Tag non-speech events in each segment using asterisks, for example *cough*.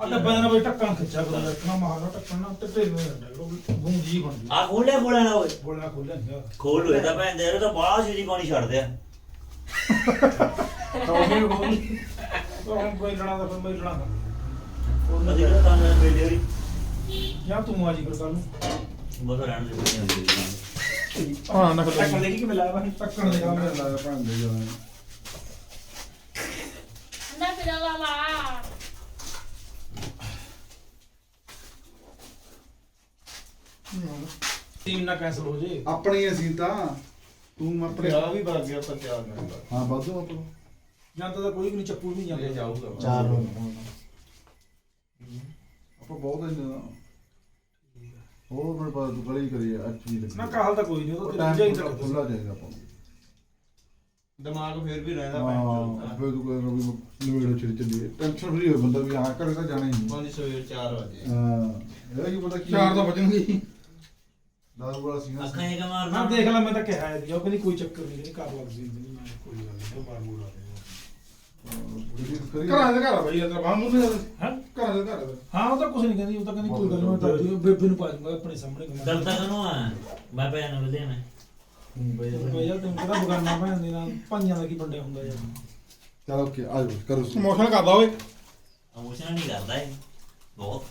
ਆ ਡੱਬਾ ਨਾ ਬਈ ਟੱਕਣ ਖਿੱਚਿਆ ਕਰੋ ਰੱਖਣਾ ਮਾਰਨਾ ਟੱਕਣ ਨਾ ਤੇ ਢੇਰ ਨਹੀਂ ਰਹਿੰਦਾ ਗੂੰਜੀ ਬਣਦੀ ਆ ਖੋਲਿਆ ਬੋਲਿਆ ਨਾ ਓਏ। ਬੋਲਣਾ ਖੋਲਿਆ ਨਹੀਂ ਖੋਲ ਹੋਏ ਤਾਂ ਭੈਣ ਦੇ ਇਹ ਤਾਂ ਬਾਹਲਾ ਸ਼ੀਰੀ ਪਾਣੀ ਛੱਡਦੇ ਆ ਟੌਫੀ ਖੋਲ ਤਾਂ ਹੁਣ ਕੋਈ ਲਣਾ ਦਾ ਫਿਰ ਮੈਂ ਲਣਾ ਉਹ ਜਿਹੜਾ ਤਾਂ ਮੇਰੇ ਬੇਲੇ ਹੋਈ? ਜਾਂ ਤੂੰ ਆ ਜੀ ਫਿਰ ਕੱਲ ਨੂੰ। ਬਸ ਰਹਿਣ ਦੇ ਕੋਈ ਨਹੀਂ ਹਾਂ ਨਾ ਟੱਕਣ ਦੇਖੀ ਕਿਵੇਂ ਲਾਇਆ ਵਾ? ਟੱਕਣ ਦੇ ਕੰਮ। ਲਾਇਆ ਭੈਣ ਦੇ ਜਾਣਾ ਅੰਦਾ ਫਿਰ ਲਾ ਲਾ। ਟੀਮ ਨਾ ਕੈਂਸਲ ਹੋ ਜੇ। ਆਪਣੀ ਅਸੀਂ ਤਾਂ। ਤੂੰ ਆਪਣੇ ਆ ਵੀ ਵਗ ਗਿਆ ਪਰ ਚਾਰ ਨੰਬਰ ਹਾਂ ਵਾਧੂ ਆਪਣਾ ਜਾਂਦਾ ਤਾਂ ਕੋਈ ਵੀ ਨਹੀਂ ਚੱਪੂ ਵੀ ਨਹੀਂ ਇਹ ਜਾਂਦਾ ਜਾਊਗਾ। ਚਾਰ ਨੂੰ। ਆਪਾਂ ਬਹੁਤ ਇੰਨਾ ਹੋਰ ਮੇਰੇ ਪਾਸ ਤੂੰ ਗਲੀ ਕਰੀ ਅੱਛੀ ਲੱਗੀ। ਨਾ ਕਾਹਲ ਤਾਂ ਕੋਈ ਨਹੀਂ ਉਹ ਤਾਂ ਜਾਈ ਤੱਕ ਖੁੱਲਾ ਜਾਏਗਾ ਆਪਾਂ। ਦਿਮਾਗ ਫੇਰ ਵੀ ਰਹਿੰਦਾ ਹਾਂ ਫਿਰ ਤੂੰ ਕਹਿੰਦਾ ਵੀ ਨਵੇੜੋ ਚਿਰ ਚੱਲੀਏ। ਟੈਨਸ਼ਨ ਫਰੀ ਹੋ ਬੰਦਾ ਵੀ ਹਾਂ ਘਰੇ ਤਾਂ ਜਾਣਾ ਹੀ ਨਹੀਂ। ਪੰਜ ਸਵੇਰ 4 ਵਜੇ। ਹਾਂ ਇਹਦਾ ਕੀ ਪਤਾ ਕੀ ਚਾਰ ਤਾਂ ਵਜਣਗੇ ਦਾਰੂ ਵਾਲਾ ਸੀਨਾ ਅੱਖਾਂ ਇਹ ਨਾ ਮਾਰਨਾ। ਦੇਖ ਲੈ ਮੈਂ ਤਾਂ ਕਿਹਾ ਹੈ ਜੀ ਉਹ ਕਹਿੰਦੀ ਕੋਈ ਚੱਕਰ ਨਹੀਂ ਕਹਿੰਦੀ ਕਰ ਲੱਗ ਸੀ ਨਹੀਂ ਮੈਂ ਕੋਈ ਗੱਲ ਨਹੀਂ ਉਹ ਬਾਰ ਬੂਰ ਆ ਘਰਾਂ ਦੇ ਘਰ ਆ ਬਈ ਇਧਰ ਬਾਹਰ ਨੂੰ ਨਹੀਂ ਹਾਂ? ਘਰਾਂ ਦੇ ਘਰ ਆ। ਹਾਂ ਉਹ ਤਾਂ ਕੁਝ ਨਹੀਂ ਕਹਿੰਦੀ ਉਹ ਤਾਂ ਕਹਿੰਦੀ ਕੋਈ ਗੱਲ ਨਹੀਂ ਦਾਦੀ ਉਹ ਬੇਬੇ ਨੂੰ ਪਾ ਦੂੰਗਾ ਆਪਣੇ ਸਾਹਮਣੇ ਗੱਲ। ਤਾਂ ਕਨੂੰ ਆ? ਮੈਂ ਭੈਣ ਨੂੰ ਵਧਿਆ ਮੈਂ। ਬਈ ਯਾਰ ਤੈਨੂੰ ਕਿਹੜਾ ਬਗਾਨਾ ਭੈਣ ਦੇ ਨਾਲ ਪੰਜਾਂ ਦਾ ਕੀ ਬੰਡਿਆ ਹੁੰਦਾ ਯਾਰ। ਚਲ ਓਕੇ ਆ ਜਾਓ ਕਰੋ। ਇਮੋਸ਼ਨਲ ਕਰਦਾ ਓਏ। ਇਮੋਸ਼ਨਲ ਨਹੀਂ ਕਰਦਾ ਇਹ ਬਹੁਤ।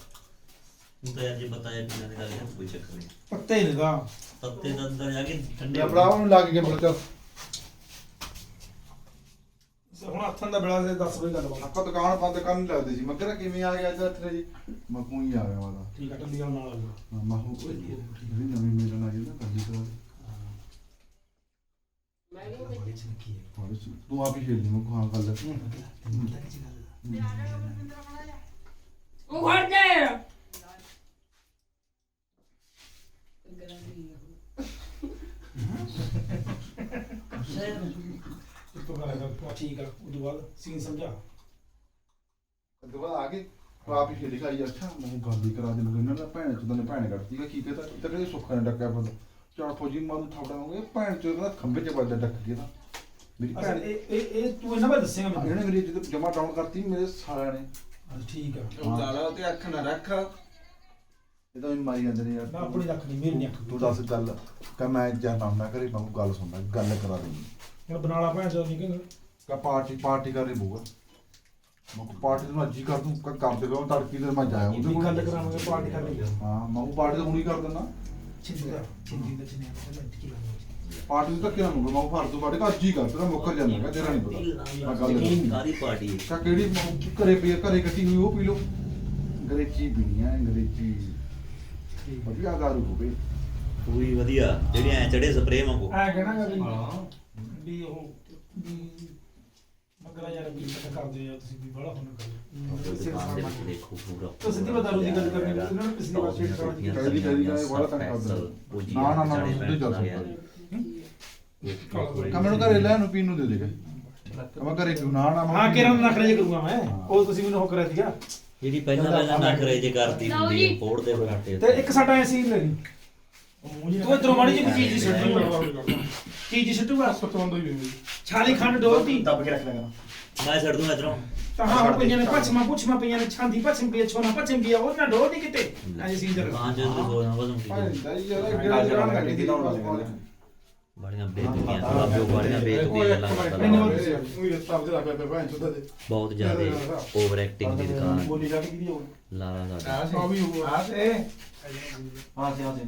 ਤੂੰ ਤਾਂ ਯਾਰ ਜੇ ਪਤਾ ਹੈ ਪੀਣ ਦੀ ਗੱਲ ਕਰ ਕੋਈ ਚੱਕਰ ਨਹੀਂ। ਪੱਤੇ ਦਾ ਤੱਤੇ ਦਾ ਅੰਦਰ ਜਾ ਕੇ ਠੰਡੇ ਮੈਂ ਭਰਾ ਨੂੰ ਲੱਗ ਕੇ ਬੋਲ ਚੱਲ ਹੁਣ ਹੱਥਾਂ ਦਾ ਬੜਾ ਦੇ 10 ਵਜੇ ਗੱਲ ਬਣਾ ਆਪਾਂ ਦੁਕਾਨ ਬੰਦ ਕਰਨ ਲੱਗਦੇ ਸੀ। ਮੈਂ ਕਿਹਾ ਕਿਵੇਂ ਆ ਗਿਆ ਅੱਜ ਇੱਥੇ ਜੀ? ਮੈਂ ਕੋਈ ਹੀ ਆ ਗਿਆ ਮਾਦਾ ਠੀਕ ਆ ਟੰਡੀ ਨਾਲ ਨਾਲ ਆ ਜਾਓ। ਮੈਂ ਹੋ ਜਿਹੜੀ ਨਵੀਂ ਮਿਲਣ ਆ ਗਈ ਨਾ ਕੰਜੀ ਤੋਂ ਤੂੰ ਆਪ ਹੀ ਖੇਲ ਲਈ ਮੈਂ ਕਹਾਂ ਗੱਲ ਉਹ ਖੜ ਜਾ। ਇਸ ਤੋਂ ਬਾਅਦ ਆ ਠੀਕ ਆ ਉਦੋਂ ਬਾਅਦ ਸੀਨ ਸਮਝਾ ਦੁਬਾਰਾ ਆ ਗਏ ਤੂੰ ਆਪ ਹੀ ਲਈ ਆਈ ਅੱਛਾ ਮੈਂ ਕਿਹਾ ਗੱਲ ਹੀ ਕਰਾ ਦੇ ਇਹਨਾਂ ਨੇ ਭੈਣ ਚੋਂ ਨੇ ਭੈਣ ਕੱਢਤੀ ਕਿ ਕੀ ਕਹਤਾ ਤੇ ਕਹਿੰਦੇ ਸੁੱਖਾ ਨੇ ਡੱਕਿਆ ਬੰਦਾ ਚਾਰ ਫੌਜੀ ਮਾਰੂ ਥਾਪੜਾ ਹੋ ਗਿਆ ਭੈਣ ਚੋਂ ਕਹਿੰਦਾ ਖੰਭੇ 'ਚ ਵੱਜਦਾ ਡੱਕ ਗਿਆ ਤਾਂ ਮੇਰੀ ਅੱਛਾ ਭੈਣ ਇਹ ਇਹ ਇਹ ਤੂੰ ਇਹਨਾਂ ਬਾਰੇ ਦੱਸੇਗਾ ਮੈਨੂੰ। ਇਹਨੇ ਮੇਰੀ ਜਦੋਂ ਜਮਾ ਡਾਊਨ ਕਰਤੀ ਮੇਰੇ ਸਾਲਿਆਂ ਨੇ। ਠੀਕ ਆ। ਉਹ ਗਾਲਾ ਤੇ ਅੱਖ ਨਾ ਰੱਖ। ਇਹ ਤਾਂ ਮੈਨੂੰ ਮਾਰੀ ਜਾਂਦੇ ਨੇ ਯਾਰ। ਮੈਂ ਆਪਣੀ ਰੱਖ ਲਈ ਮੇਰੀ ਨਹੀਂ ਅੱਖ ਤੂੰ ਦੱਸ ਗੱਲ ਕਿ ਮੈਂ ਜਾਣਾ ਮੈਂ ਘਰੇ ਮੈਂ ਗੱਲ ਸੁਣਦਾ ਗੱਲ ਕਰਾ ਦੇ ਹੁਣ ਬਨਾਲਾ ਭੈਣ ਚੋਦ ਨਿਕਲ ਕਾ ਪਾਰਟੀ ਪਾਰਟੀ ਕਰਨੀ ਪਊਗਾ। ਮੈਂ ਕਿਹਾ ਪਾਰਟੀ ਨੂੰ ਅੱਜ ਹੀ ਕਰ ਦੂੰ ਕ- ਕਰ ਦੇਗਾ ਤੜਕੀ ਤੇ ਮੈਂ ਜਾਇਆ ਉਹਦੇ ਵੀ ਕੋਲ ਗੱਲ ਕਰਾਵਾਂਗੇ ਪਾਰਟੀ ਕਰ ਲਈ ਹਾਂ ਮੈਂ ਉਹ ਪਾਰਟੀ ਤਾਂ ਹੁਣੀ ਕਰ ਦਿੰਦਾ। ਛਿੰਦੀ ਦਾ ਛਿੰਦੀ ਦਾ ਚਿੰਨੀ ਦਾ ਮਿੰਟ ਕੀ ਲਾਉਂਗਾ ਪਾਰਟੀ ਨੂੰ ਧੱਕੇ ਨਾ ਮੁੰਗਾ ਮੈਂ ਫੜ ਦੂੰ ਪਾਰਟੀ ਅੱਜ ਹੀ ਕਰ ਤੇਰਾ ਮੁੱਕਰ ਜਾਂਦਾ ਹੈਗਾ ਤੇਰਾ ਨਹੀਂ ਪਤਾ। ਮੈਂ ਗੱਲ ਕਰੂੰ ਕਾਦੀ ਪਾਰਟੀ ਹੈ? ਕਾ ਕਿਹੜੀ ਮ- ਘਰੇ ਪਈ ਆ, ਘਰੇ ਕੱਟੀ ਹੋਈ ਉਹ ਪੀ ਲਓ। ਅੰਗਰੇਜ਼ੀ ਪੀਣੀ ਆ ਅੰਗਰੇਜ਼ੀ। ਵਧੀਆ ਦਾਰੂ ਹੋਵੇ ਪੂਰੀ ਵਧੀਆ ਜਿਹੜੀ ਐ ਚੜੇ ਸਪਰੇ ਵਾਂਗੂ। ਆ ਕਹਿਣਾ ਵੀ ਹਾਂ। ਵੀ ਉਹ ਵੀ ਮਗਰਾ ਯਾਰ ਵੀ ਪਤਾ ਕਰਦੇ ਆ ਤੁਸੀਂ ਵੀ ਬੜਾ ਦੇ ਵਿੱਚ ਦੇਖੋ ਪੂਰਾ। ਤਾਂ ਸਿੱਧੀ ਬਤਾ ਜੀ ਗੱਲ ਕਰਨੀ ਇਹਨਾਂ ਨੇ ਪਿਛਲੀ ਵਾਰ ਕਰਾਉਣੀ ਕੀਤੀ ਕਹਿੰਦੀ ਕਹਿੰਦੀ ਕਹਿੰਦੀ ਬੜਾ ਤੰਗ ਕਰਦਾ ਨਾ ਨਾ ਨਾ ਸਿੱਧੇ ਚੱਲ ਸਕਦਾ ਕਾ ਮੈਨੂੰ ਘਰੇ ਲੈ ਨੂੰ ਪੀਣ ਨੂੰ ਦੇ ਦੇਗਾ ਮੈਂ ਘਰੇ ਕਿਉਂ ਨਾ ਨਾ। ਹਾਂ ਕਿਰਨ ਨਖਰੇ ਜੇ ਕਰੂੰਗਾ ਮੈਂ। ਉਹ ਤੁਸੀਂ ਮੈਨੂੰ ਹੋ ਕਰਿਆ ਸੀਗਾ। ਜਿਹੜੀ ਪਹਿਲਾਂ ਪਹਿਲਾਂ ਨਾ ਕਰੇ ਜੇ ਕਰਦੀ ਹੁੰਦੀ ਹੈ। ਫੋੜ ਦੇ ਫਰਾਟੇ ਤੇ ਇੱਕ ਸਾਡਾ ਐ ਸੀਨ ਲੈ ਲਈ। ਤੂੰ ਇਧਰੋਂ ਮਾੜੀ ਜਿਹੀ ਚੀਜ਼ ਜੀ ਸੁੱਟੂ ਚੀਜ਼ ਜੀ ਸੁੱਟੂਗਾ ਸਤਵੰਦ ਹੀ ਵੀ। ਛਾਲੀ ਖੰਡ ਡੋਲਤੀ। ਦੱਬ ਕੇ ਰੱਖ ਲੈਣਾ। ਮੈਂ ਛੱਡ ਦੂੰ ਇਧਰੋਂ। ਤਾਂ ਹਾਂ ਪਈਆਂ ਨੇ ਪਛਮਾ ਪੁਛਮਾ ਪਈਆਂ ਨੇ ਛਾਂਦੀ ਪਛਮ ਪਈ ਛੋਨਾ ਪਛਮ ਪਈ ਉਹ ਨਾ ਡੋਲਦੀ ਕਿਤੇ। ਐ ਸੀਨ ਜਰ ਦੁਕਾਨ ਚ ਤੇ ਸੋਨਾ ਵਸਮ ਭਾਈ ਕੀ ਦਾ ਯਾਰ ਜਿਹੜਾ ਜਿਹੜਾ ਲੱਗੀ ਦੀ ਲਾਉਣ ਵਾਲੇ ਬੜੀਆਂ ਬੇਤੁਕੀਆਂ ਬਾਬਿਓ ਬੜੀਆਂ ਬੇਤੁਕੀਆਂ ਗੱਲਾਂ ਕਰਦਾ। ਉਹੀ ਰਸਤਾ ਉਹਦੇ ਲੱਗ ਪਿਆ ਭੈਣ ਚੋਦ ਦੇ। ਬਹੁਤ ਜ਼ਿਆਦਾ ਓਵਰ ਐਕਟਿੰਗ ਦੀ ਦੁਕਾਨ ਬੋਲੀ ਜਾ ਕੇ ਕਿਹਦੀ ਹੋਣੀ ਲਾਲਾ ਸਾਡਾ ਆ ਵੀ ਉਹ ਆ ਤੇ ਹਾਂ ਸੀ ਹਾਂ ਸੀ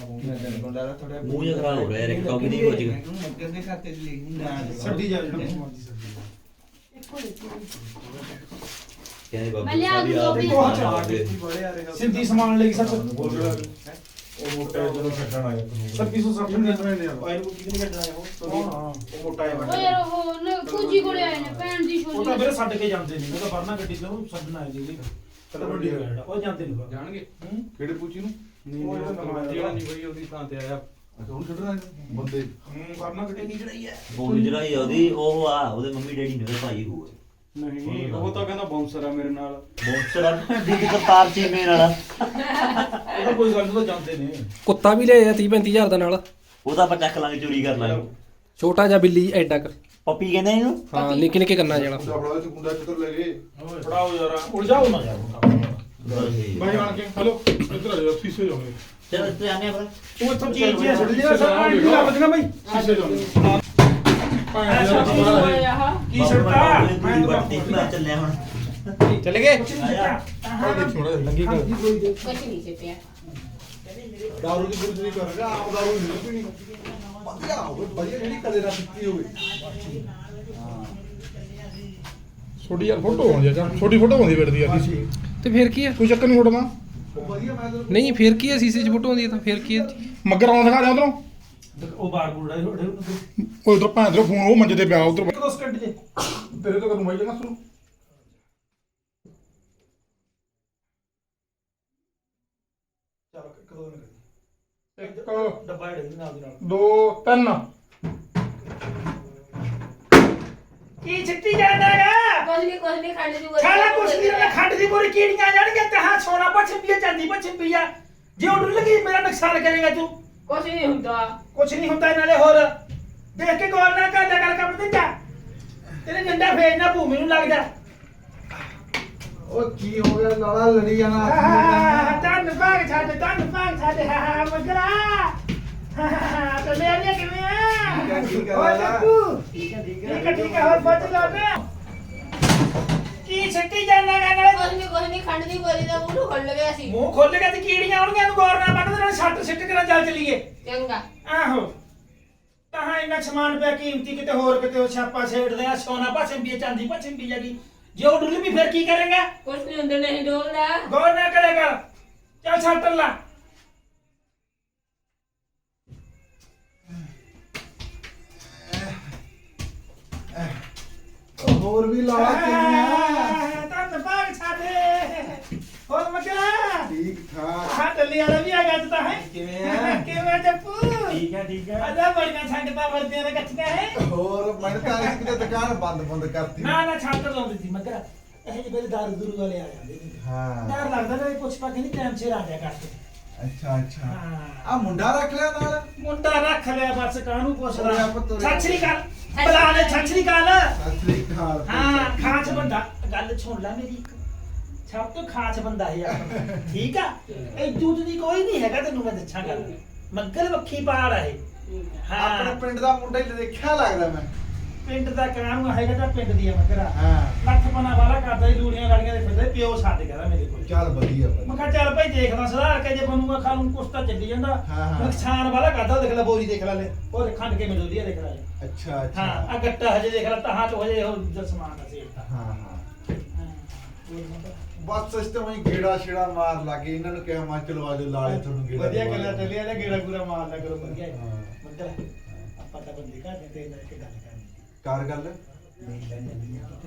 ਥੋੜਾ ਮੂੰਹ ਜਿਹਾ ਖਰਾਬ ਹੋ ਰਿਹਾ ਇੱਕ ਟੋਪੀ ਨਹੀਂ ਪੁੱਜ ਗਿਆ। ਅੱਗੇ ਦੇ ਖਾਤੇ ਚ ਲਿਖ ਨਾ ਸੱਡੀ ਜਾ ਕਹਿੰਦੇ ਬਾਬੂ ਮੈਂ ਲਿਆ ਸਾਡੀ ਦੂੰਗਾ ਆਦਤ ਹੀ ਵੀ। ਬਾਹਰ ਆ ਗਏ। ਸਿੰਧੀ ਸਮਾਨ ਲਈ ਸੱਚ। ਉਹ ਮੋਟਾ ਜਦੋਂ ਛੱਡਣ ਆਇਆ ਤੈਨੂੰ 2660 ਕਿੰਨੇ ਦੇ ਸਮੇਂ ਨੇ ਪਾਇਰ ਨੂੰ ਕਿਹਨੇ ਕੱਢਣਾ ਹੈ? ਉਹ ਹਾਂ ਉਹ ਮੋਟਾ ਜਿਹਾ ਉਹ ਯਾਰ ਉਹ ਨਾ ਫੂਜੀ ਕੋਲੇ ਆਏ ਨੇ ਭੈਣ ਦੀ ਉਹ ਤਾਂ ਛੋਲੀ ਮੇਰੇ ਛੱਡ ਕੇ ਜਾਂਦੇ ਨੇ ਉਹ ਤਾਂ ਵਰਨਾ ਗੱਡੀ ਤੇ ਉਹ ਛੱਡਣ ਆਏ ਜੀ ਕਦਰ ਵੱਡੀ ਹੋਇਆ ਉਹ ਜਾਂਦੇ ਨੇ ਜਾਣਗੇ? ਹੂੰ? ਕਿਹੜੇ ਪੁੱਛੀ ਨੂੰ? ਨਹੀਂ ਉਹ ਜਿਹੜਾ ਆਇਆ ਨਹੀਂ ਬਈ ਉਹਦੀ ਥਾਂ ਤੇ ਆਇਆ। ਹੁਣ ਛੱਡਣਾ ਹੈ ਬੰਦੇ। ਹੂੰ ਵਰਨਾ ਗੱਡੀ ਨਹੀਂ ਚੜਾਈ ਹੈ। ਬੋਲ ਜਿਹੜਾ ਹੀ ਉਹਦੀ ਉਹ ਆ ਉਹਦੇ ਮੰਮੀ ਡੈਡੀ ਨੇ ਉਹਦੇ ਭਾਈ ਹੋਏ ਨਹੀਂ ਉਹ ਤਾਂ ਕਹਿੰਦਾ ਬਾਉਂਸਰ ਆ ਮੇਰੇ ਨਾਲ। ਬੌਂਸਰ ਦੀ ਕਰਤਾਰ ਚੀਮੇ ਨਾਲ। ਉਹ ਤਾਂ ਕੋਈ ਗੱਲ ਉਹ ਤਾਂ ਜਾਂਦੇ ਨੇ। ਕੁੱਤਾ ਵੀ ਲਿਆ 30 35000 ਦਾ ਨਾਲ। ਉਹਦਾ ਆਪਾਂ ਚੱਕ ਲਾਂਗੇ ਚੋਰੀ ਕਰ ਲਾਂਗੇ ਛੋਟਾ ਜਿਹਾ ਬਿੱਲੀ ਐਡਾ ਕ। ਪੱਪੀ ਕਹਿੰਦੇ ਇਹਨੂੰ? ਹਾਂ ਨਿੱਕੇ ਨਿੱਕੇ ਕੰਨਾਂ ਜਿਹੜਾ ਫੜਾ ਤੇ ਗੁੰਡਾ ਕਿੱਧਰ ਲੈ ਗਏ ਫੜਾਓ ਯਾਰ। ਉਲਝਾਓ ਨਾ ਯਾਰ। ਬਾਈ ਆਣ ਕੇ ਹਲੋ। ਇੱਧਰ ਆ ਜਾ ਸੀਸੇ ਜਾਓਗੇ ਚਲ ਤੇ ਆਨੇ ਪਰ ਉਹ ਇੱਥੋਂ ਚੀਜ਼ ਜਿਹਾ ਛੱਡ ਜਿਹੜਾ ਸਾਰਾ। ਨਹੀਂ ਲੱਭਦੀਆਂ ਬਈ। ਸੀਸੇ ਜਾਓਗੇ ਕੀ ਮੈਂ ਮੈਂ ਚੱਲਿਆ ਹੁਣ ਚੱਲ ਗਏ ਕੁਛ ਨਹੀਂ ਛੱਡਿਆ ਆ ਦੇਖੀ ਮੜਾ ਲੰਗੀ ਕਰ ਕੁਛ ਨਹੀਂ ਛਿਪਿਆ ਦਾਰੂ ਦੀ ਗੁਰਦ ਨਹੀਂ ਕਰੇਗਾ ਆਪ ਦਾਰੂ ਨਹੀਂ ਪੀਣੀ ਵਧੀਆ ਹੋਵੇ ਵਧੀਆ ਜਿਹੜੀ ਕਦੇ ਨਾ ਪੀਤੀ ਹੋਵੇ ਛੋਟੀ ਯਾਰ ਫੋਟੋ ਆਉਂਦੀ ਆ ਚੱਲ ਛੋਟੀ ਫੋਟੋ ਆਉਂਦੀ ਬੈਠਦੀ ਆ ਸੀ ਤੇ ਫਿਰ ਕੀ ਆ? ਕੋਈ ਚੱਕਰ ਨਹੀਂ ਫੋਟੋ ਦਾ। ਵਧੀਆ ਮੈਂ ਨਹੀਂ ਫਿਰ ਕੀ ਆ ਸੀਸੇ 'ਚ ਫੋਟੋ ਆਉਂਦੀ ਆ ਤਾਂ ਫਿਰ ਕੀ ਆ? ਮੱਗਰ ਆਉਣਾ ਦਿਖਾ ਜਾ ਉਧਰੋਂ। ਉਹ ਬਾਰ ਬੁੜਾ ਉਹ ਇਧਰ ਭੈਣ ਦੇ ਫੋਨ ਉਹ ਮੰਜੇ ਤੇ ਪਿਆ ਉਧਰ। ਇੱਕ ਦੋ ਸਕਿੰਟ ਜੇ। ਤੇਰੇ ਤੋਂ ਕਰੂੰ ਬਾਈ ਜਨਾ ਸ਼ੁਰੂ ਚਲੋ ਇੱਕ ਦੋ ਮਿੰਟ। ਇੱਕ ਡੱਬਾ ਢੇੜ ਨਾਲ ਦੀ ਨਾਲ। ਦੋ ਤਿੰਨ। ਕੀ ਛਿੱਟੀ ਜਾਂਦਾਗਾ ਕੁਛ ਨਹੀਂ ਕੁਛ ਨਹੀਂ ਖੰਡ ਦੀ ਸਾਲਾ ਕੁਛ ਨਹੀਂ ਨਾ ਖੰਡ ਦੀ ਬੋਰੀ ਕੀੜੀਆਂ ਜਾਣਗੀਆਂ ਤਹਾਂ ਸੋਨਾ ਪਛ ਪੀਆ ਚਾਂਦੀ ਪਛ ਪੀਆ ਜੇ ਉਡ ਲੱਗੀ ਮੇਰਾ ਨੁਕਸਾਨ ਕਰੇਗਾ ਤੂੰ। ਕੁਛ ਨਹੀਂ ਹੁੰਦਾ। ਕੁਛ ਨਹੀਂ ਹੁੰਦਾ ਨਾਲੇ ਹੋਰ। ਦੇਖ ਕੇ ਗੌਰ ਨਾ ਕਰ ਲੈ ਗੱਲ ਕੰਮ ਦਿੰਦਾ ਤੇਰੇ ਡੰਡਾ ਫੇਰਨਾ ਭੂਮੀ ਨੂੰ ਲੱਗ ਜਾ। ਉਹ ਕੀ ਹੋ ਗਿਆ? ਲਾਲਾ ਲੜੀ ਜਾਣਾ। ਤਨ ਭਾਗ ਛੱਡ ਤਨ ਭਾਗ ਛੱਡ। ਹਾ ਹਾ ਮਗਰਾ ਤੇ ਲਿਆ ਕਿਵੇਂ ਆ? ਠੀਕ ਹੈ ਠੀਕ ਹੈ ਠੀਕ ਹੈ ਹੋਰ ਬੱਚ ਲਾ ਨਾ ਕੀ ਛੱਟੀ ਜਾਣਾ ਗਾ ਨਾਲੇ ਕੁਛ ਨਹੀਂ ਕੁਛ ਨਹੀਂ ਖੰਡ ਦੀ ਬੋਲੀ ਦਾ ਮੂੰਹ ਖੁੱਲ ਗਿਆ ਸੀ। ਮੂੰਹ ਖੋਲੇਗਾ ਤੇ ਕੀੜੀਆਂ ਆਉਣਗੀਆਂ ਨੂੰ ਗੌਰ ਨਾਲ ਵੱਢ ਦੇਣਾ ਛੱਟ ਸਿੱਟ ਕੇ ਨਾ ਚੱਲ ਚਲੀਏ। ਚੰਗਾ। ਆਹੋ। ਤਾਂ ਇੰਨਾ ਸਮਾਨ ਪਿਆ ਕੀਮਤੀ ਕਿਤੇ ਹੋਰ ਕਿਤੇ ਉਹ ਛਾਪਾ ਛੇੜਦੇ ਆ ਸੋਨਾ ਪਾਸੇ ਵੀ ਚਾਂਦੀ ਪਾਸੇ ਵੀ ਜਗੀ ਜੇ ਉਹ ਡੁੱਲ ਵੀ ਫਿਰ ਕੀ ਕਰੇਗਾ? ਕੁਛ ਨਹੀਂ ਹੁੰਦਾ ਨਹੀਂ ਡੋਲਦਾ। ਗੌਰ ਨਾ ਕਰੇਗਾ। ਚੱਲ ਛੱਟ ਲਾ। ਹੋਰ ਵੀ ਲਾਲਾ ਕਿੰਨੀਆਂ ਤਾਂ ਭਾਗ ਛਾੜੇ ਮਗਰਾ ਠੀਕ ਠਾਕ। ਹਾਂ ਟੱਲੀ ਵਾਲਾ ਵੀ ਆ ਗਿਆ ਤੂੰ ਤਾਂ ਹੈ? ਕਿਵੇਂ ਆ? *laughs* ਕਿਵੇਂ ਜੱਪੂ ਠੀਕ ਹੈ ਠੀਕ ਹੈ ਅਦਾ ਬੜੀਆਂ ਸੰਗਤਾਂ ਵਰਦੀਆਂ ਨੇ ਕੱਚੀਆਂ ਹੈ? ਹੋਰ ਮੈਂ ਤਾਂ ਇਸ ਕਿਤੇ ਦੁਕਾਨ ਬੰਦ ਬੰਦ ਕਰਤੀ। ਨਾ ਨਾ ਛੱਟ ਲਾਉਂਦੀ ਸੀ ਮਗਰਾ ਇਹ ਜਿਹੇ ਵੇਲੇ ਦਾਰੂ ਦੂਰੂ ਵਾਲੇ ਆ ਜਾਂਦੇ ਨੇ। ਹਾਂ। ਡਰ ਲੱਗਦਾ ਨਾ ਇਹ ਪੁੱਛ ਪਾ ਕੇ ਨਹੀਂ ਟਾਈਮ ਸਿਰ ਆ ਜਾ ਕਰਦੇ ਅੱਛਾ ਅੱਛਾ। ਹਾਂ। ਆ ਮੁੰਡਾ ਰੱਖ ਲਿਆ ਨਾਲ? ਮੁੰਡਾ ਰੱਖ ਲਿਆ ਬਸ ਕਾਹਨੂੰ ਤੁਰਿਆ ਪੁੱਛਦਾ ਪੁੱਤ, ਤੁਰਿਆ। ਸਤਿ ਸ੍ਰੀ ਅਕਾਲ। ਬੁਲਾ ਲੈ ਸਤਿ ਸ੍ਰੀ ਅਕਾਲ। ਸਤਿ ਸ੍ਰੀ ਅਕਾਲ। ਹਾਂ ਖਾਸ ਬੰਦਾ ਗੱਲ ਸੁਣ ਲੈ ਮੇਰੀ ਇੱਕ। ਸਭ ਤੋਂ ਖਾਸ ਬੰਦਾ ਹੈ ਆਪਣਾ। ਠੀਕ ਆ? ਇਹ ਦੁੱਧ ਦੀ ਕੋਈ ਨਹੀਂ ਹੈਗਾ ਤੈਨੂੰ ਮੈਂ ਦੱਸਾਂ ਗੱਲ ਮੱਗਲ ਮੱਖੀ ਪਾੜ ਹੈ ਹਾਂ। ਆਪਣੇ ਪਿੰਡ ਦਾ ਮੁੰਡਾ ਹੀ ਦੇਖਿਆ ਲੱਗਦਾ ਮੈਂ। ਪਿੰਡ ਦਾ ਕਾਹਨੂੰ ਹੈਗਾ ਤਾਂ ਪਿੰਡ ਦੀ ਆ ਮੱਗਰਾ ਹਾਂ। ਲੱਖ ਪਨਾ ਵਾਲਾ ਕਰਦਾ ਹੀ ਲੂੜੀਆਂ ਗਾੜੀਆਂ ਦੇ ਫਿਰਦੇ ਪਿਓ ਛੱਡ ਗਿਆ ਮੇਰੇ ਕੋਲ। ਚੱਲ ਵਧੀਆ ਮੈਂ ਵਧੀਆ ਕਿਹਾ ਚੱਲ ਭਾਈ ਦੇਖਦਾ ਸੁਧਾਰ ਕੇ ਜੇ ਬਣੂਗਾ ਖਾ ਲੂੰ ਕੁਛ ਤਾਂ ਚੱਲੀ ਜਾਂਦਾ। ਹਾਂ, ਹਾਂ। ਨੁਕਸਾਨ ਵਾਲਾ ਕਰਦਾ ਉਹ ਦੇਖ ਲੈ ਬੋਰੀ ਦੇਖ ਲੈ ਲੈ। ਉਹ ਖੰਡ ਕੇ ਮਿਲਦੀ ਆ ਦੇਖ ਲੈ। ਅੱਛਾ ਹਾਂ ਅੱਛਾ ਆ ਗੱਟਾ ਹਜੇ ਦੇਖ ਲੈ ਤਹਾਂ ਤੋਂ ਹਜੇ ਉਹ ਜ- ਸਮਾਨ ਆ ਦਾ। ਹਾਂ ਹਾਂ। ਹਾਂ। ਬਸ ਸਿਸਟਮ ਹੀ ਗੇੜਾ ਛੇੜਾ ਮਾਰ ਲੱਗੇ ਇਹਨਾਂ ਨੂੰ ਕਿਹਾ ਮੈਂ ਚਲੋ ਆਜੋ ਲਾਲੇ ਤੁਹਾਨੂੰ ਗੇੜਾ ਵਧੀਆ ਗੱਲਾਂ। ਚੱਲੀਆਂ ਨੇ ਗੇੜਾ ਗੂੜਾ ਮਾਰ ਲਿਆ ਕਰੋ ਵਧੀਆ ਆਪਾਂ ਤਾਂ ਬੰਦੇ ਘਰ ਦੇ ਤੇ ਨਾਲ ਇੱਕ ਗੱਲ ਕਰਨੀ। ਕਰ ਗੱਲ? ਆ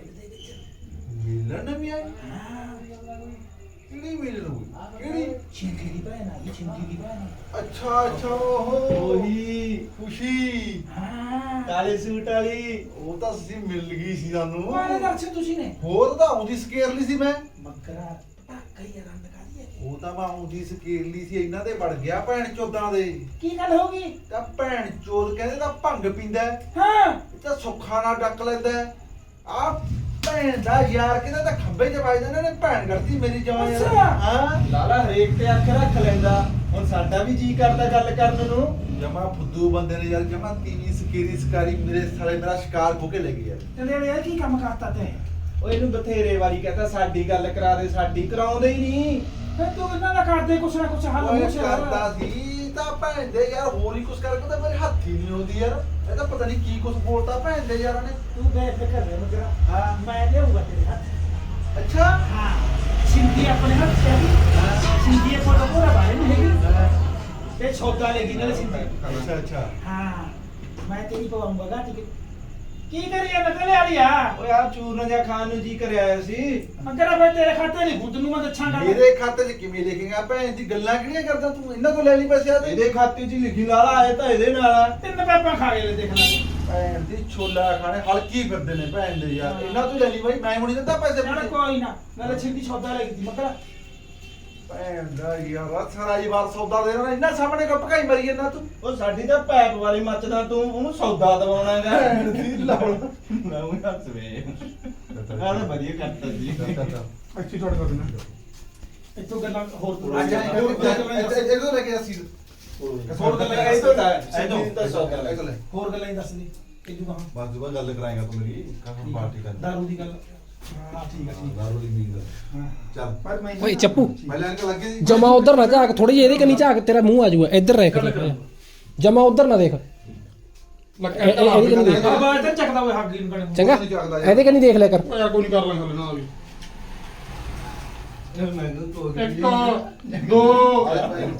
ਮਿਲਣ ਨਵੀਂ ਆਈ ਹਾਂ। ਕਿਹੜੀ ਮਿਲਣ ਹੋਈ ਕਿਹੜੀ? ਛਿੰਦੀ ਦੀ ਭੈਣ ਆਈ ਛਿੰਦੀ ਦੀ ਭੈਣ ਅੱਛਾ ਅੱਛਾ ਉਹ ਉਹੀ। ਖੁਸ਼ੀ। ਹਾਂ। ਕਾਲੇ ਸੂਟ ਵਾਲੀ। ਉਹ ਤਾਂ ਅਸੀਂ ਮਿਲ ਗਈ ਸੀ ਸਾਨੂੰ। ਵਾਲੇ ਦਰਸ਼ਨ ਤੁਸੀਂ ਨੇ। ਹੋਰ ਤਾਂ ਆਉਂਦੀ ਸਕੇਰ ਲਈ ਸੀ ਮੈਂ। ਮੱਗਰਾ ਪਟਾਕਾ ਹੀ ਰੰਗ ਕਾਦੀ ਹੈ ਉਹ ਤਾਂ ਮੈਂ ਆਉਂਦੀ ਸੀ ਇਹਨਾਂ ਦੇ ਵੜ ਗਿਆ ਭੈਣ ਚੋਦਾਂ ਦੇ। ਕੀ ਗੱਲ ਹੋ ਗਈ? ਤਾਂ ਭੈਣ ਚੋਦ ਕਹਿੰਦੇ ਤਾਂ ਭੰਗ ਪੀਂਦਾ ਹੈ, ਤਾਂ ਸੁੱਖਾ ਨਾਲ ਡੱਕ ਲੈਂਦਾ ਆ ਭੈਣ ਦਾ ਯਾਰ ਕਹਿੰਦਾ ਤਾਂ ਖੰਬੇ 'ਚ ਵੱਜ ਜਾਂਦਾ ਨੇ ਭੈਣ ਕਰਤੀ ਮੇਰੀ ਜਮਾਂ ਯਾਰ। ਅੱਛਾ। ਹਾਂ। ਲਾਲਾ ਹਰੇਕ ਤੇ ਅੱਖ ਰੱਖ ਲੈਂਦਾ। ਹੁਣ ਸਾਡਾ ਵੀ ਜੀ ਕਰਦਾ ਗੱਲ ਕਰਨ ਨੂੰ। ਜਮਾ ਫੁੱਦੂ ਬੰਦੇ ਨੇ ਯਾਰ ਜਮਾ ਤੀਵੀਂ ਸਕੇਰੀ ਸਕਾਰੀ ਮੇਰੇ ਸਾਲੇ ਮੇਰਾ ਸ਼ਿਕਾਰ ਹੋ ਕੇ ਲੈ ਗਏ ਯਾਰ ਤੇ ਇਹ ਕੀ ਕੰਮ ਕਰਤਾ ਤੇ? ਉਹ ਇਹਨੂੰ ਬਥੇਰੇ ਵਾਰੀ ਕਹਤਾ ਸਾਡੀ ਗੱਲ ਕਰਾ ਦੇ ਸਾਡੀ ਕਰਾਉਂਦੇ ਹੀ ਨਹੀਂ। ਫਿਰ ਤੂੰ ਇਹਨਾਂ ਦਾ ਕਰਦੇ ਕੁਛ ਨਾ ਕੁਛ ਹੱਲ ਓਏ ਕਰਦਾ ਸੀ ਤਾਂ ਭੈਣ ਦੇ ਯਾਰ ਹੋਰ ਹੀ ਕੁਛ ਕਰਕੇ ਤਾਂ ਮੇਰੇ ਹੱਥ ਹੀ ਨਹੀਂ ਆਉਂਦੀ ਯਾਰ। ਇਹ ਤਾਂ ਪਤਾ ਨਹੀਂ ਕੀ ਕੁਛ ਬੋਲਤਾ ਭੈਣ ਦੇ ਯਾਰਾਂ ਨੇ। ਤੂੰ ਬੇਫਿਕਰ ਰਹਿ ਮਗਰਾ ਹਾਂ। ਮੈਂ ਲਿਆਉਂਗਾ ਤੇਰੇ ਹੱਥ। ਅੱਛਾ। ਹਾਂ। ਸਿੰਧੀ ਆਪਣੇ ਹੱਥ ਤੇ ਹੈਗੀ ਸਿੰਧੀ ਇਹ ਫੋਟੋ ਪੂਰਾ ਬਾਰੇ ਨਹੀਂ ਹੈਗੀ। ਤੇ ਸੌਦਾ ਲੈ ਗਈ ਨਾਲ ਸਿੰਧੀ। ਅੱਛਾ ਅੱਛਾ। ਹਾਂ। ਮੈਂ ਤੇਰੀ ਪਵਾਉਂਗਾ ਗਾ ਟਿਕਟ ਕੀ ਕਰੀ ਜਾਂਦਾ ਤੇ ਲਿਆ ਲਿਆ। ਓਏ ਆ ਚੂਰਨ ਜਿਹਾ ਖਾਣ ਨੂੰ ਜੀ ਕਰਿਆ ਆਇਆ ਸੀ। ਮਗਰ ਫਿਰ ਤੇਰੇ ਖਾਤੇ ਨਹੀਂ ਖੁਦ ਨੂੰ ਮੈਂ ਦੱਸਾਂਗਾ ਮੇਰੇ ਖਾਤੇ 'ਚ ਕਿਵੇਂ ਲਿਖੇਗਾ? ਭੈਣ ਦੀ ਗੱਲਾਂ ਕਿਹੜੀਆਂ ਕਰਦਾ ਤੂੰ? ਇਹਨਾਂ ਤੋਂ ਲੈ ਲਈ ਪੈਸੇ ਆ ਤੇ ਇਹਦੇ ਖਾਤੇ 'ਚ ਹੀ ਲਿਖੀ ਲਾਲਾ ਆਏ ਤਾਂ ਇਹਦੇ ਨਾਲ ਆ। ਤਿੰਨ ਪੈਪਾਂ ਖਾ ਗਏ ਲੈ ਦੇਖ ਲੈ। ਭੈਣ ਦੀ ਛੋਲਾ ਖਾਣੇ ਹਲਕੀ ਫਿਰਦੇ ਨੇ ਭੈਣ ਦੇ ਯਾਰ। ਇਹਨਾਂ ਤੋਂ ਲੈ ਲਈ ਬਾਈ ਮੈਂ ਹੁਣ ਨਹੀਂ ਦਿੰਦਾ ਪੈਸੇ ਚੱਲ ਪੂਸੇ। ਕੋਈ ਨਾ ਨਾਲੇ ਛਿੰਦੀ ਸੌਦਾ ਲੈ ਗਈ ਮਗਰ ਭੈਣ ਦਾ ਯਾਰ ਸਾਰਾ ਹੀ ਵਾਰ ਸੌਦਾ ਦੇ ਦੇਣਾ ਇੰਨਾ ਸਾਹਮਣੇ ਕੋ ਭਕਾਈ ਮਰੀ ਜਾਂਦਾ ਤੂੰ। ਉਹ ਸਾਡੀ ਤਾਂ ਪੈਪ ਵਾਲੀ ਮੱਚਦਾ ਤੂੰ ਉਹਨੂੰ ਸੌਦਾ ਦਵਾਉਣਾ ਹੈਗਾ ਭੈਣ ਦੀ ਲਾਉਣ। ਨਾ ਉਹ ਹੱਸ ਵੇ ਆਹ ਵਧੀਆ ਕਰਤਾ ਜੀ। ਅੱਛੀ ਤੁਹਾਡੇ ਕਰ ਦਿੰਦਾ ਇੱਥੋਂ ਗੱਲਾਂ ਹੋਰ ਅੱਜ ਇਹਦੋਂ ਲੈ ਕੇ ਅਸੀਂ ਹੋਰ ਗੱਲਾਂ ਇਹ ਤੋਂ ਲੈ। ਇਹ ਤੋਂ ਤਾਂ ਸੌਦਾ ਲੈ। ਲੈ। ਹੋਰ ਗੱਲਾਂ ਹੀ ਦੱਸ ਦੇ। ਕਿੰਨੂ ਕਹਾਂ? ਦੁਬਾਰਾ ਗੱਲ ਕਰਾਏਗਾ ਤੂੰ ਮੇਰੀ। ਕੰਮ ਪਾਰਟੀ ਕਰ ਦਾਰੂ ਦੀ ਗੱਲ। ਹਾਂ ਠੀਕ ਹੈ ਠੀਕ ਦਾਰੂ ਦੀ। ਮੀਂਗ ਹਾਂ। ਚੱਲ। ਪਰ ਮੈਂ ਓਏ ਚੱਪੂ। ਪਹਿਲਾਂ ਲੱਗੇ ਜਮਾ ਉਧਰ ਨਾ ਝਾਕ ਥੋੜੀ ਜਿਹੀ ਇਹਦੇ ਕੰਨੀ ਝਾਕ ਤੇਰਾ ਮੂੰਹ ਆ ਜਾਊਗਾ। ਇੱਧਰ ਦੇਖ। ਜਮਾ ਉਧਰ ਨਾ ਦੇਖ। ਲੱਗ ਇਹ- ਇਹ- ਇਹਦੀ ਕੰਨੀ। ਦੇਖ ਆਵਾਜ਼ ਤਾਂ ਚੱਕਦਾ ਹੋਇਆ ਹੱਗ ਨੂੰ ਕਣੇ ਚੰਗਾ। ਇਹਦੇ ਕੰਨੀ ਦੇਖ ਲਿਆ ਕਰ। ਓ ਯਾਰ ਕੋਈ ਨਹੀਂ ਕਰ ਲਾਂਗੇ ਹਲੇ ਨਾ ਵੀ। ਮੈਨੂੰ ਤੋਂ ਇੱਕ ਦੋ ਆਇਆ ਭੈਣ।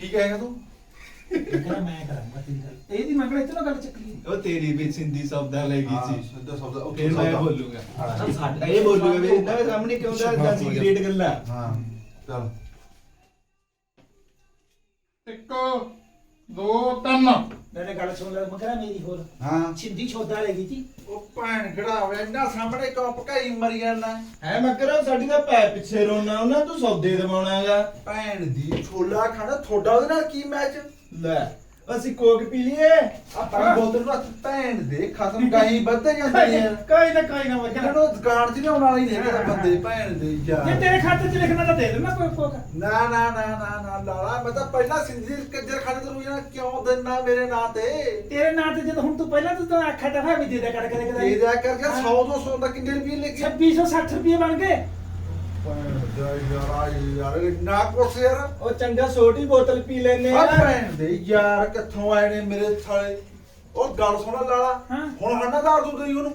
ਕੀ ਕਹੇਗਾ ਤੂੰ? ਕਹਿੰਦਾ ਮੈਂ ਕਰਾਂਗਾ ਤੇਰੀ ਗੱਲ। ਇਹਦੀ ਮੈਂ ਕਿਹਾ ਇਤਨਾ ਗੱਲ ਚੱਕ ਲਈ ਉਹ ਤੇਰੀ ਵੀ ਸਿੰਧੀ ਸ਼ਬਦਾਂ ਲੈ ਗਈ ਹਾਂ, ਸੀ ਸਿੱਧਾ ਸ਼ਬਦ ਉੱਥੇ ਫਿਰ ਮੈਂ ਸ਼ਬਦ। ਬੋਲੂਗਾ। ਹਾਂ। ਸਾਡਾ ਇਹ ਬੋਲੂਗਾ ਵੀ ਇਹਨਾਂ ਦੇ ਸਾਹਮਣੇ ਕਿਉਂ ਦਾ ਜਾਂ ਸੀਕ੍ਰੀਟ ਗੱਲਾਂ? ਹਾਂ ਚੱਲ। ਇੱਕ ਦੋ ਤਿੰਨ। ਮੈਨੇ ਗੱਲ ਸੁਣ ਲੈ ਮੈਂ ਕਹਿੰਦਾ ਮੇਰੀ ਹੋਰ ਹਾਂ। ਛਿੰਦੀ ਛੋਦਾ ਲੈ ਗਈ ਸੀ। ਉਹ ਭੈਣ ਕਿਹੜਾ ਹੋਇਆ ਇੰਨਾ ਸਾਹਮਣੇ ਕੋ ਭਕਾਈ ਮਰੀ ਜਾਂਦਾ। ਹੈ ਮੈਂ ਕਰਾਂ ਸਾਡੀ ਤਾਂ ਪੈਪ ਪਿੱਛੇ ਰੋਣਾ ਉਹਨਾਂ ਤੂੰ ਸੌਦੇ ਦਵਾਉਣਾ ਹੈਗਾ। ਭੈਣ ਦੀ ਛੋਲਾ ਖਾਣਾ ਤੁਹਾਡਾ ਉਹਦੇ ਨਾਲ ਕੀ ਮੈਚ ਲੈ ਅਸੀਂ ਕੋਕ ਪੀ ਲਈਏ। ਆ ਪਾਣੀ ਬੋਤਲ ਨੂੰ ਹੱਥ ਭੈਣ ਦੇ ਖਤਮ ਗਾਈ ਵੱਧਦੇ ਜਾਂਦੇ ਯਾਰ ਕੋਈ ਨਾ। ਕੋਈ ਨਾ ਇਹਨਾਂ ਕਹਿੰਦਾ ਨੂੰ ਦੁਕਾਨ 'ਚ ਲਿਆਉਣ ਵਾਲੇ ਹੀ ਨੇ ਕਿਤੇ ਬੰਦੇ ਭੈਣ ਦੇ ਜੇ ਯਾਰ ਤੇਰੇ ਖਾਤੇ 'ਚ ਲਿਖਣਾ ਤਾਂ ਦੇ ਦੇਣਾ ਕੋਈ ਕੋਕ। ਨਾ ਨਾ ਨਾ ਨਾ ਨਾ ਲਾਲਾ ਮੈਂ ਤਾਂ ਪਹਿਲਾਂ ਸਿੰਧੀ ਕੱਜਰ ਖਾਣੇ ਤੈਨੂੰ ਇਹਨਾਂ ਕਿਉਂ ਦੇਣਾ ਮੇਰੇ ਨਾਂ ਤੇ? ਤੇਰੇ ਨਾਂ ਤੇ ਜਦੋਂ ਹੁਣ ਤੂੰ ਪਹਿਲਾਂ ਤੂੰ ਤਾਂ ਆਖਿਆ ਦਫਾ ਵੀ ਦੇ ਦੇ ਕਰ ਕਦੇ ਇਹ ਕਦੇ ਜਾ ਕਰਕੇ 100 200 ਦਾ ਕਿੰਨੇ ਰੁਪਏ ਲੈ ਕੇ 2660 ਰੁਪਏ ਬਣ ਗਏ। ਭੈਣ ਦਾ ਯਾਰ ਯਾਰ ਇੰਨਾ ਕੁਛ ਯਾਰ ਉਹ ਚੰਗਾ ਛੋਟੀ ਬੋਤਲ ਪੀ ਲੈਨੇ ਆ। ਆ ਭੈਣ ਦੇ ਯਾਰ ਕਿੱਥੋਂ ਆਏ ਨੇ ਮੇਰੇ ਸਾਲੇ? ਉਹ ਗੱਲ ਸੁਣਾ ਲਾਲਾ। ਹਾਂ। ਹੁਣ ਹੰਨਾ ਦਾ ਦੂ ਤੇਰੀ ਉਹਨੂੰ?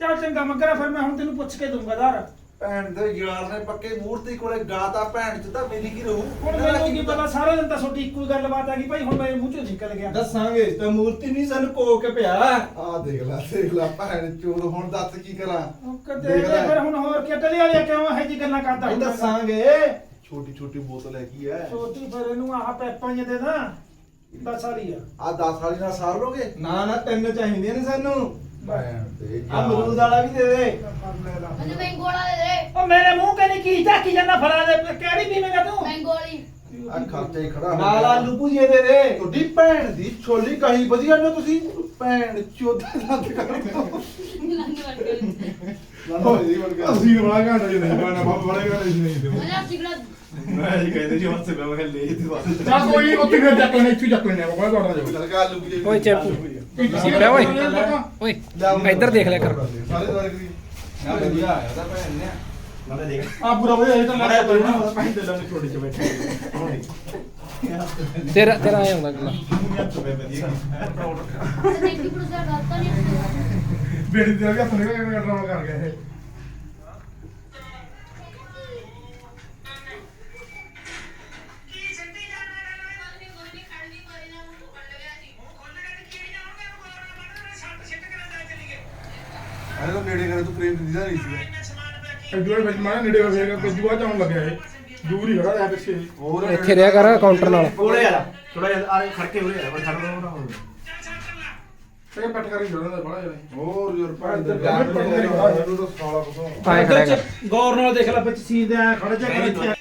ਚੱਲ ਚੰਗਾ ਮਗਰਾ ਫਿਰ ਮੈਂ ਹੁਣ ਤੈਨੂੰ ਪੁੱਛ ਕੇ ਦੂੰਗਾ ਧਾਰ। ਭੈਣ ਦੇ ਯਾਰ ਨੇ ਪੱਕੇ ਮੂਰਤੀ ਕੋਲੇ ਗਾਤਾ ਭੈਣ ਚ ਤਾਂ ਮੇਰੀ ਕੀ ਰਹੂ? ਹੁਣ ਮੈਨੂੰ ਕੀ ਪਤਾ? ਸਾਰੇ ਦਿਨ ਤਾਂ ਤੁਹਾਡੀ ਇੱਕੋ ਹੀ ਗੱਲਬਾਤ ਆ ਗਈ ਭਾਈ ਹੁਣ ਮੇਰੇ ਮੂੰਹ ਚੋਂ ਨਿਕਲ ਗਿਆ। ਦੱਸਾਂਗੇ ਤਾਂ ਮੂਰਤੀ ਨਹੀਂ ਸਾਨੂੰ ਕੋਕ ਪਿਆ। ਆ ਦੇਖ ਲੈ ਦੇਖ ਲੈ ਭੈਣ ਚੋਦ ਹੁਣ ਦੱਸ ਕੀ ਕਰਾਂ? ਕਦੇ ਦੇਖ ਲੈ। ਫਿਰ ਹੁਣ ਹੋਰ ਕੀ ਟਲੀ ਵਾਲੇ ਕਿਉਂ ਇਹੋ ਜੀ ਗੱਲਾਂ ਕਰਦਾ ਹੁੰਦਾ? ਦੱਸਾਂਗੇ। ਛੋਟੀ ਛੋਟੀ ਬੋਤਲ ਹੈ ਕੀ ਹੈ ਛੋਟੀ ਫਿਰ ਇਹਨੂੰ ਆਹ ਪੈਪਾਂ ਜਿਹੇ ਦੇ ਦਾਂ ਦਸ ਵਾਲੀ ਆ। ਆ 10 ਵਾਲੀ ਨਾਲ ਸਾਰ ਲੋਗੇ ਨਾ ਨਾ ਤਿੰਨ ਚਾਹੀਦੀਆਂ ਨੇ ਸਾਨੂੰ। ਆ ਅਮਰੂਦ ਵਾਲਾ ਵੀ ਦੇ ਦੇ। ਮੈਨੂੰ ਮੈਂਗੋ ਵਾਲਾ ਦੇ ਦੇ। ਉਹ ਮੇਰੇ ਮੂੰਹ ਕਹਿੰਦੀ ਕੀ ਝਾਕੀ ਜਾਂਦਾ ਫੜਾ ਦੇ ਕਿਹੜੀ ਪੀਵੇਂਗਾ ਤੂੰ? ਮੈਂਗੋ ਵਾਲੀ। ਆ ਹੀ ਖੜਾ ਹੋ ਨਾਲ ਗਿਆ। ਆਲੂ ਭੁਜੀਏ ਦੇ ਦੇ। ਤੁਹਾਡੀ ਭੈਣ ਦੀ ਛੋਲੀ ਕਹੀ ਵਧੀਆ ਨੇ ਤੁਸੀਂ। ਭੈਣ ਚੋਦਾ ਦੰਦ ਕਰਦੇ ਹੋ ਲੰਗ ਵੜ ਗਈ ਜੀ ਅਸੀਂ ਬੜਾ ਘਾਟਾ ਜੀ ਨਹੀਂ ਪਾਣਾ ਬਾਬਾ ਬੜੇ ਘਾਟੇ ਜੀ ਨਹੀਂ ਦਿਓ ਮੈਂ ਸਿਗਰਟ ਮੈਂ ਜੀ ਕਹਿੰਦੇ ਜੀ ਹੱਥ ਮੈਂ ਲੈ ਤੇ ਚੱਲ ਕੋਈ ਉੱਥੇ ਫਿਰ ਚੱਕ ਲੈਣੇ ਇੱਥੇ ਚੱਕ ਲੈਣੇ ਗਾ ਆਲੂ ਵੀ ਓਏ ਚੱਪੂ। ਪਿਆ ਓਏ। ਓਏ ਇੱਧਰ ਦੇਖ ਲਿਆ ਕਰ। ਸਾਰੇ ਸਾਰੇ ਕਰੀ ਨਾ ਵਧੀਆ ਆਇਆ ਤਾਂ ਭੈਣ ਨੇ ਨਾਲੇ ਦੇਖ ਆ ਪੂਰਾ ਵਧੀਆ ਇਹ ਤਾਂ ਲੱਗ ਤੂੰ ਨਾ ਭਾਈ ਦੇ ਲੰਗ ਛੋਟੇ ਚ ਬੈਠੇ ਤੇਰਾ ਤੇਰਾ ਆਇਆ ਹੁੰਦਾ ਗੱਲਾਂ ਬੇੜੀ ਦੇ ਹੱਥ ਕੇ ਡਰਾਮਾ ਕਰ ਗਿਆ ਇਹ। ਅਰੇ ਤਾਂ ਨੇੜੇ ਕਰੇ ਤੂੰ ਫਰੇਮ ਦਿੰਦਾ ਨਹੀਂ ਸੀ ਐਡੂਆ ਵਿੱਚ ਮਾਰਾ ਨੇੜੇ ਹੋ ਗਿਆ ਕਿ ਜੂਆ ਚਾਉਣ ਲੱਗਿਆ ਇਹ। ਦੂਰ ਹੀ ਖੜਾ ਰਿਹਾ ਪਿੱਛੇ। ਹੋਰ ਇੱਥੇ ਰਿਹਾ ਕਰ ਕਾਊਂਟਰ ਨਾਲ। ਕੋਲੇ ਆ ਥੋੜਾ ਜਿਹਾ ਆ ਖੜ ਕੇ ਉਰੇ ਆ ਪਰ ਖੜ ਰਹਾ ਹਾਂ ਇਹ ਪੱਟ ਕਰੀ ਜੋੜਨ ਦਾ ਬੜਾ ਜਿਹਾ। ਹੋਰ ਯਾਰ ਦੇ ਯਾਰ ਕਰੀ ਹੈ। ਇਹਨੂੰ ਤਾਂ ਸਾਲਾ ਕੁਛ ਆਏ ਖੜਾ ਕਰ। ਗੌਰ ਨਾਲ ਦੇਖ ਲੈ ਵਿੱਚ ਸੀਨ ਦੇ ਖੜੇ ਚੱਕ ਇੱਥੇ।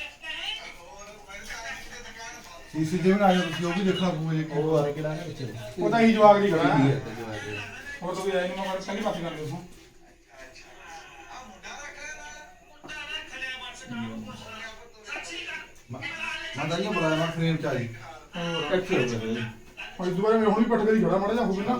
ਸੀਸੀਟੀਵੀ ਨਾਲ ਆਇਆ ਤੁਸੀਂ ਉਹ ਵੀ ਦੇਖਣਾ ਪਊਗਾ ਜੀ ਉਹ ਆ ਕਿਹੜਾ ਹੈ ਵਿੱਚ ਉਹ ਤਾਂ ਹੀ ਜਵਾਗ ਨਹੀਂ ਖੜਾ। ਹੈ। ਹੋਰ ਤਾਂ ਕੋਈ ਆਇਆ ਨਹੀਂ ਮੈਂ ਪਹਿਲੀ ਪਾਸੇ ਕਰ ਲਿਆ ਮੈਂ ਤਾਂ ਇਹ ਬੁਲਾਇਆ ਮੈਂ ਫਰੇਮ ਚ ਆਈ ਹੋਰ ਇੱਥੇ ਹੋ ਗਿਆ ਹੁਣ ਦੁਬਾਰਾ ਮੈਂ ਹੁਣ ਹੀ ਪੱਟ ਕਰੀ ਖੜਾ ਮਾੜਾ ਜਿਹਾ ਹੋਵੇ ਨਾ।